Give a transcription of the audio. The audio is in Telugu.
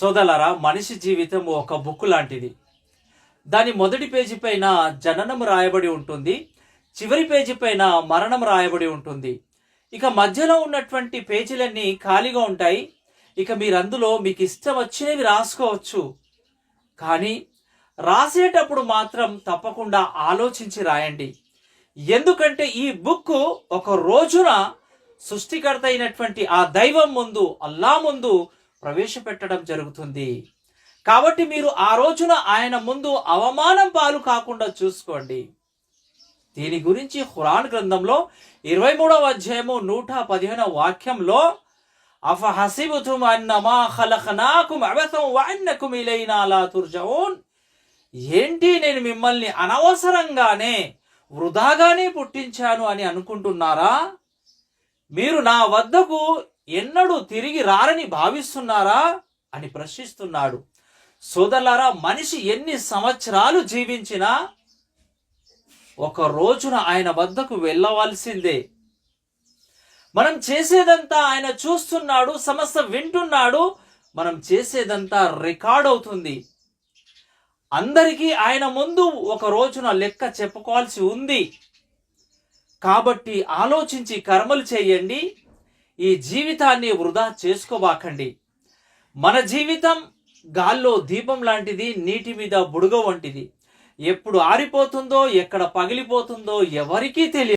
సోదలరా మనిషి జీవితం ఒక బుక్ లాంటిది. దాని మొదటి పేజీ పైన జననం రాయబడి ఉంటుంది. చివరి పేజీ పైన మరణం రాయబడి ఉంటుంది. ఇక మధ్యలో ఉన్నటువంటి పేజీలన్నీ ఖాళీగా ఉంటాయి. ఇక మీరు అందులో మీకు ఇష్టం వచ్చినవి రాసుకోవచ్చు. కానీ రాసేటప్పుడు మాత్రం తప్పకుండా ఆలోచించి రాయండి. ఎందుకంటే ఈ బుక్ ఒక రోజున సృష్టికర్త అయినటువంటి ఆ దైవం ముందు అల్లా ముందు ప్రవేశపెట్టడం జరుగుతుంది. కాబట్టి మీరు ఆ రోజున ఆయన ముందు అవమానం పాలు కాకుండా చూసుకోండి. దీని గురించి ఖురాన్ గ్రంథంలో ఇరవై మూడవ అధ్యాయము నూట పదిహేనవ వాక్యంలో అఫ అన్నమా ఖలఖనాకుం అబసం వఅన్నకుం ఇలైనా లా తుర్జౌన్ ఏంటి నేను మిమ్మల్ని అనవసరంగానే వృధాగానే పుట్టించాను అని అనుకుంటున్నారా? మీరు నా వద్దకు ఎన్నడూ తిరిగి రారని భావిస్తున్నారా అని ప్రశ్నిస్తున్నాడు. సోదరులారా మనిషి ఎన్ని సంవత్సరాలు జీవించినా ఒక రోజున ఆయన వద్దకు వెళ్ళవలసిందే. మనం చేసేదంతా ఆయన చూస్తున్నాడు సమస్త వింటున్నాడు మనం చేసేదంతా రికార్డ్ అవుతుంది. అందరికీ ఆయన ముందు ఒక రోజున లెక్క చెప్పుకోవాల్సి ఉంది. కాబట్టి ఆలోచించి కర్మలు చేయండి ఈ జీవితాన్ని వృధా చేసుకోబాకండి. మన జీవితం గాల్లో దీపం లాంటిది నీటి మీద బుడుగ వంటిది. ఎప్పుడు ఆరిపోతుందో ఎక్కడ పగిలిపోతుందో ఎవరికీ తెలియదు